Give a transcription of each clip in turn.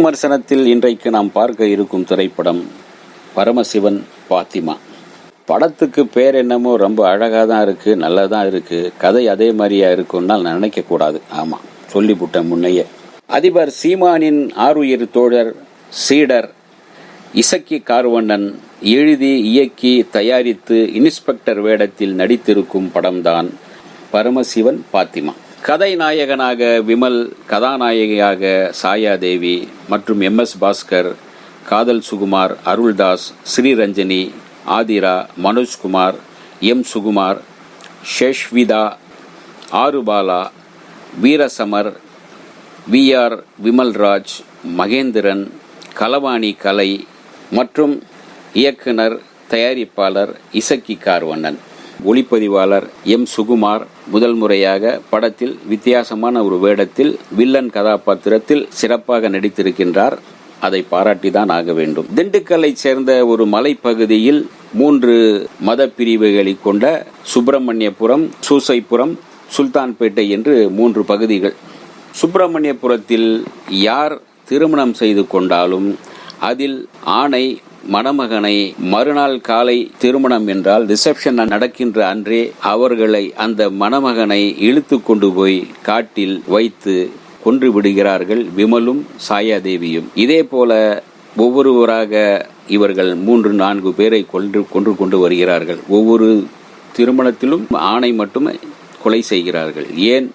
விமர்சனத்தில் இன்றைக்கு நாம் பார்க்க இருக்கும் திரைப்படம் பரமசிவன் பாத்திமா. படத்துக்கு பேர் என்னமோ ரொம்ப அழகாக தான் இருக்குது நல்லா தான் இருக்குது கதை அதே மாதிரியா இருக்கும்னால் நினைக்கக்கூடாது ஆமாம் சொல்லிவிட்டேன் முன்னையே. அதிபர் சீமானின் ஆருயிர் தோழர் சீடர் இசக்கி கார்வண்ணன் எழுதி இயக்கி தயாரித்து இன்ஸ்பெக்டர் வேடத்தில் நடித்திருக்கும் படம்தான் பரமசிவன் பாத்திமா. கதை நாயகனாக விமல் கதாநாயகியாக சாயாதேவி மற்றும் M S Bhaskar Kadhal Sukumar Aruldas Sriranjani Aathira Manojkumar M Sukumar Sheshvitha Arubala Veerasamar V R Vimalraj Mahendran Kalavani Kalai மற்றும் இயக்குனர் தயாரிப்பாளர் இசக்கி கார்வண்ணன். ஒளிப்பதிவாளர் எம். சுகுமார் முதல் முறையாக படத்தில் வித்தியாசமான ஒரு வேடத்தில் வில்லன் கதாபாத்திரத்தில் சிறப்பாக நடித்திருக்கின்றார். அதை பாராட்டிதான் ஆக வேண்டும். திண்டுக்கல்லை சேர்ந்த ஒரு மலைப்பகுதியில் மூன்று மத பிரிவுகளை கொண்ட சுப்பிரமணியபுரம் சூசைப்புரம் சுல்தான்பேட்டை என்று மூன்று பகுதிகள். சுப்பிரமணியபுரத்தில் யார் திருமணம் செய்து கொண்டாலும் அதில் ஆணை மணமகனை மறுநாள் காலை திருமணம் என்றால் ரிசப்ஷன் நடக்கின்ற அன்றே அவர்களை அந்த மணமகனை இழுத்து கொண்டு போய் காட்டில் வைத்து கொன்று விடுகிறார்கள் விமலும் சாயாதேவியும். இதே போல ஒவ்வொருவராக இவர்கள் மூன்று நான்கு பேரை கொன்று கொன்று கொண்டு வருகிறார்கள். ஒவ்வொரு திருமணத்திலும் ஆணை மட்டுமே கொலை செய்கிறார்கள். ஏன்?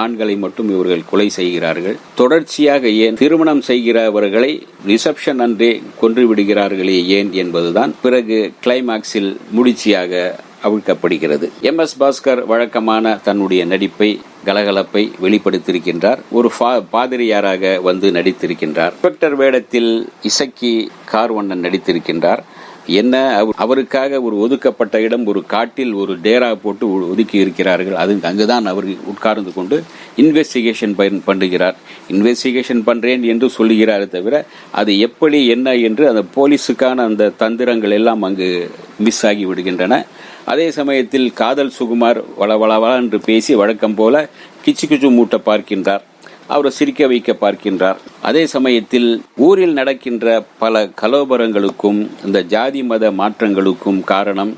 ஆண்களை மட்டும் இவர்கள் கொலை செய்கிறார்கள். தொடர்ச்சியாக ஏன் திருமணம் செய்கிறவர்களை ரிசப்ஷன் அன்றே கொன்று விடுகிறார்களே ஏன் என்பதுதான் பிறகு கிளைமாக்ஸில் முடிச்சியாக அவிழ்க்கப்படுகிறது. எம் எஸ் பாஸ்கர் வழக்கமான தன்னுடைய நடிப்பை கலகலப்பை வெளிப்படுத்தியிருக்கின்றார். ஒரு பாதிரியாராக வந்து நடித்திருக்கின்றார். இன்ஸ்பெக்டர் வேடத்தில் இசக்கி கார்வண்ணன் நடித்திருக்கின்றார். என்ன அவருக்காக ஒரு ஒதுக்கப்பட்ட இடம் ஒரு காட்டில் ஒரு டேரா போட்டு ஒதுக்கி இருக்கிறார்கள். அது அங்குதான் அவர் உட்கார்ந்து கொண்டு இன்வெஸ்டிகேஷன் பயன் பண்ணுகிறார். இன்வெஸ்டிகேஷன் பண்ணுறேன் என்று சொல்லுகிறார் தவிர அது எப்படி என்ன என்று அந்த போலீஸுக்கான அந்த தந்திரங்கள் எல்லாம் அங்கு மிஸ் ஆகி விடுகின்றன. அதே சமயத்தில் காதல் சுகுமார் வளவளவள என்று பேசி வழக்கம் போல கிச்சு கிச்சு மூட்டை பார்க்கின்றார். அவரை சிரிக்க வைக்க பார்க்கின்றார். அதே சமயத்தில் ஊரில் நடக்கின்ற பல கலோபரங்களுக்கும் இந்த ஜாதி மத மாற்றங்களுக்கும் காரணம்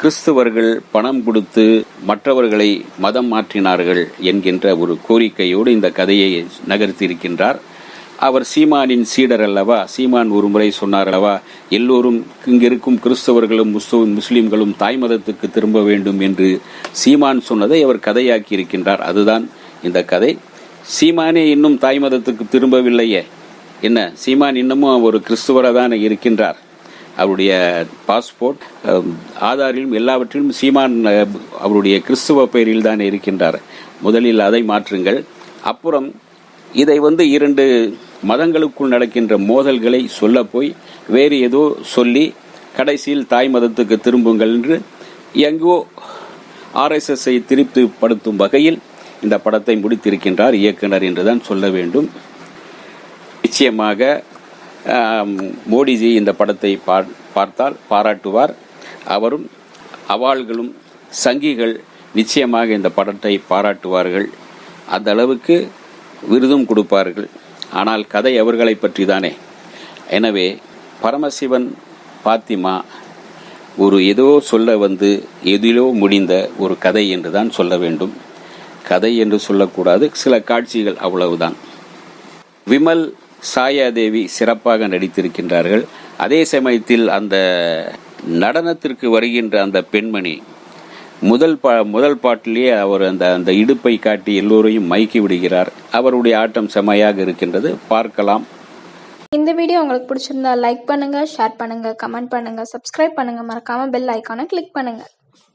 கிறிஸ்தவர்கள் பணம் கொடுத்து மற்றவர்களை மதம் மாற்றினார்கள் என்கின்ற ஒரு கோரிக்கையோடு இந்த கதையை நகர்த்தியிருக்கின்றார். அவர் சீமானின் சீடர் அல்லவா? சீமான் ஒரு முறை சொன்னார் அல்லவா? எல்லோரும் இங்கிருக்கும் கிறிஸ்தவர்களும் முஸ்லீம்களும் தாய் மதத்துக்கு திரும்ப வேண்டும் என்று சீமான் சொன்னதை அவர் கதையாக்கி இருக்கின்றார் அதுதான் இந்த கதை. சீமானே இன்னும் தாய் மதத்துக்கு திரும்பவில்லையே. என்ன சீமான் இன்னமும் ஒரு கிறிஸ்துவராக தான் இருக்கின்றார். அவருடைய பாஸ்போர்ட் ஆதாரிலும் எல்லாவற்றிலும் சீமான் அவருடைய கிறிஸ்துவ பெயரில் தான் இருக்கின்றார். முதலில் அதை மாற்றுங்கள். அப்புறம் இதை வந்து இரண்டு மதங்களுக்குள் நடக்கின்ற மோதல்களை சொல்ல போய் வேறு ஏதோ சொல்லி கடைசியில் தாய் மதத்துக்கு திரும்புங்கள் என்று எங்கோ ஆர்எஸ்எஸ்ஐ திருப்திப்படுத்தும் வகையில் இந்த படத்தை முடித்திருக்கின்றார் இயக்குனர் என்றுதான் சொல்ல வேண்டும். நிச்சயமாக மோடிஜி இந்த படத்தை பார்த்தால் பாராட்டுவார். அவரும் அவாள்களும் சங்கிகள் நிச்சயமாக இந்த படத்தை பாராட்டுவார்கள். அந்த அளவுக்கு விருதும் கொடுப்பார்கள். ஆனால் கதை அவர்களை பற்றி தானே எனவே பரமசிவன் பாத்திமா ஒரு ஏதோ சொல்ல வந்து எதிலோ முடிந்த ஒரு கதை என்றுதான் சொல்ல வேண்டும். கதை என்று சொல்லக்கூடாது. சில காட்சிகள் அவ்வளவுதான். விமல் சாயாதேவி சிறப்பாக நடித்திருக்கின்றார்கள். அதே சமயத்தில் அந்த நடனத்திற்கு வருகின்ற அந்த பெண்மணி முதல் பா முதல் பாட்டிலேயே அவர் அந்த அந்த இடுப்பை காட்டி எல்லோரையும் மயக்கி விடுகிறார். அவருடைய ஆட்டம் செமையாக இருக்கின்றது. பார்க்கலாம். இந்த வீடியோ உங்களுக்கு பிடிச்சிருந்தா லைக் பண்ணுங்க ஷேர் பண்ணுங்க கமெண்ட் பண்ணுங்க சப்ஸ்கிரைப் பண்ணுங்க. மறக்காம பெல் ஐக்கானை கிளிக் பண்ணுங்க.